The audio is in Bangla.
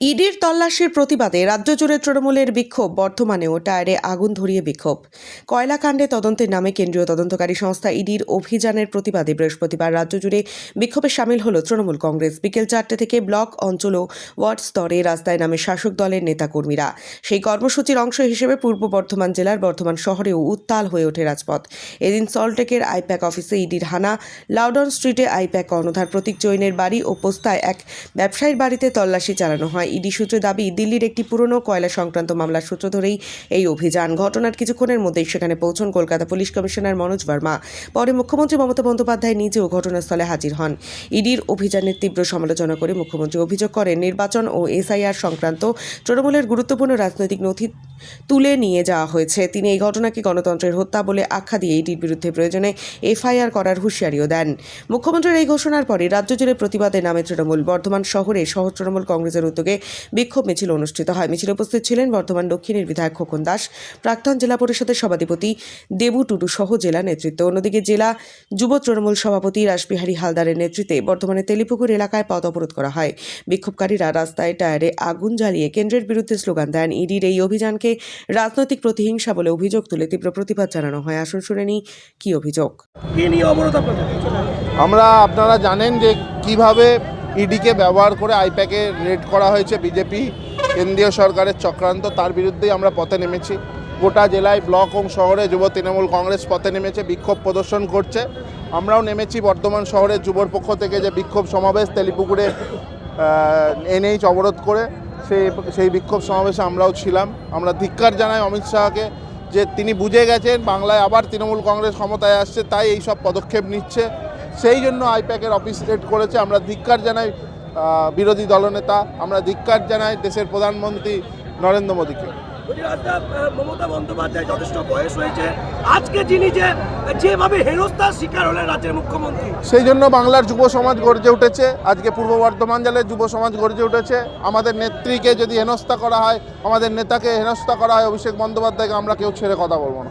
ইডির তল্লাশির প্রতিবাদে রাজ্য জুড়ে তৃণমূলের বিক্ষোভ বর্ধমানেও টায়ারে আগুন ধরিয়ে বিক্ষোভ। কয়লাকাণ্ডে তদন্তের নামে কেন্দ্রীয় তদন্তকারী সংস্থা ইডির অভিযানের প্রতিবাদে বৃহস্পতিবার রাজ্য জুড়ে বিক্ষোভে সামিল হল তৃণমূল কংগ্রেস। বিকেল চারটে থেকে ব্লক, অঞ্চল ও ওয়ার্ড স্তরে রাস্তায় নামে শাসক দলের নেতাকর্মীরা। সেই কর্মসূচির অংশ হিসেবে পূর্ব বর্ধমান জেলার বর্ধমান শহরেও উত্তাল হয়ে ওঠে রাজপথ। এদিন সল্টেকের আইপ্যাক অফিসে ইডির হানা, লাউডন স্ট্রিটে আইপ্যাক কর্ণধার প্রতীক জৈনের বাড়ি ও পোস্তায় এক ব্যবসায়ীর বাড়িতে তল্লাশি চালানো হয়। ইডি সূত্রে দাবি, দিল্লির একটি পুরনো কয়লা সংক্রান্ত মামলার সূত্র ধরেই এই অভিযান। ঘটনার কিছুক্ষণের মধ্যেই সেখানে পৌঁছন কলকাতা পুলিশ কমিশনার মনোজ বর্মা পরে মুখ্যমন্ত্রী মমতা বন্দ্যোপাধ্যায় নিজেও ঘটনাস্থলে হাজির হন। ইডির অভিযানের তীব্র সমালোচনা করে মুখ্যমন্ত্রী অভিযোগ করেন, নির্বাচন ও এসআইআর সংক্রান্ত তৃণমূলের গুরুত্বপূর্ণ রাজনৈতিক নথি তুলে নিয়ে যাওয়া হয়েছে। তিনি এই ঘটনাকে গণতন্ত্রের হত্যা বলে আখ্যা দিয়ে ইডির বিরুদ্ধে প্রয়োজনে এফআইআর করার হুঁশিয়ারিও দেন। মুখ্যমন্ত্রীর এই ঘোষণার পরে রাজ্য জুড়ে প্রতিবাদে নামে তৃণমূল। বর্ধমান শহরে শহর তৃণমূল কংগ্রেসের উদ্যোগে বিক্ষোভ মিছিল অনুষ্ঠিত হয়। মিছিলে উপস্থিত ছিলেন বর্ধমান দক্ষিণের বিধায়ক খোকন দাস, প্রাক্তন জেলা পরিষদের সভাধিপতি দেবু টুডু সহ জেলা নেতৃত্ব। অন্যদিকে জেলা যুব তৃণমূল সভাপতি রাসবিহারী হালদারের নেতৃত্বে বর্ধমানের তেলিপুকুর এলাকায় পথ অবরোধ করা হয়। বিক্ষোভকারীরা রাস্তায় টায়ারে আগুন জ্বালিয়ে কেন্দ্রের বিরুদ্ধে স্লোগান দেন। ইডির এই অভিযানকে রাজনৈতিক প্রতিহিংসা বলে অভিযোগ তুলে তীব্র প্রতিবাদ জানানো হয়। আসুন শুনে নিই কি অভিযোগ। কি নিয়ে অবরোধ আমরা আপনারা জানেন যে কীভাবে ইডিকে ব্যবহার করে আইপ্যাকে রেড করা হয়েছে বিজেপি কেন্দ্রীয় সরকারের চক্রান্ত তার বিরুদ্ধেই আমরা পথে নেমেছি। গোটা জেলায় ব্লক এবং শহরে যুব তৃণমূল কংগ্রেস পথে নেমেছে বিক্ষোভ প্রদর্শন করছে। আমরাও নেমেছি বর্ধমান শহরের যুবর পক্ষ থেকে যে বিক্ষোভ সমাবেশ তেলিপুকুরে এনএইচ অবরোধ করে। সেই সেই বিক্ষোভ সমাবেশে আমরাও ছিলাম। আমরা ধিক্কার জানাই অমিত শাহকে যে তিনি বুঝে গেছেন বাংলায় আবার তৃণমূল কংগ্রেস ক্ষমতায় আসছে, তাই এই সব পদক্ষেপ নিচ্ছে। সেই জন্য আইপ্যাকের অফিস রেড করেছে। আমরা ধিক্কার জানাই বিরোধী দলনেতা। আমরা ধিক্কার জানাই দেশের প্রধানমন্ত্রী নরেন্দ্র মোদীকে। মমতা বন্দ্যোপাধ্যায় যথেষ্ট বয়স হয়েছে। আজকে যিনি যে, যেভাবে হেনস্থার শিকার হলেন রাজ্যের মুখ্যমন্ত্রী। সেই জন্য বাংলার যুব সমাজ গর্জে উঠেছে। আজকে পূর্ব বর্ধমান জেলার যুব সমাজ গর্জে উঠেছে। আমাদের নেত্রীকে যদি হেনস্থা করা হয়, আমাদের নেতাকে হেনস্থা করা হয়, অভিষেক বন্দ্যোপাধ্যায়কে আমরা কেউ ছেড়ে কথা বলব না।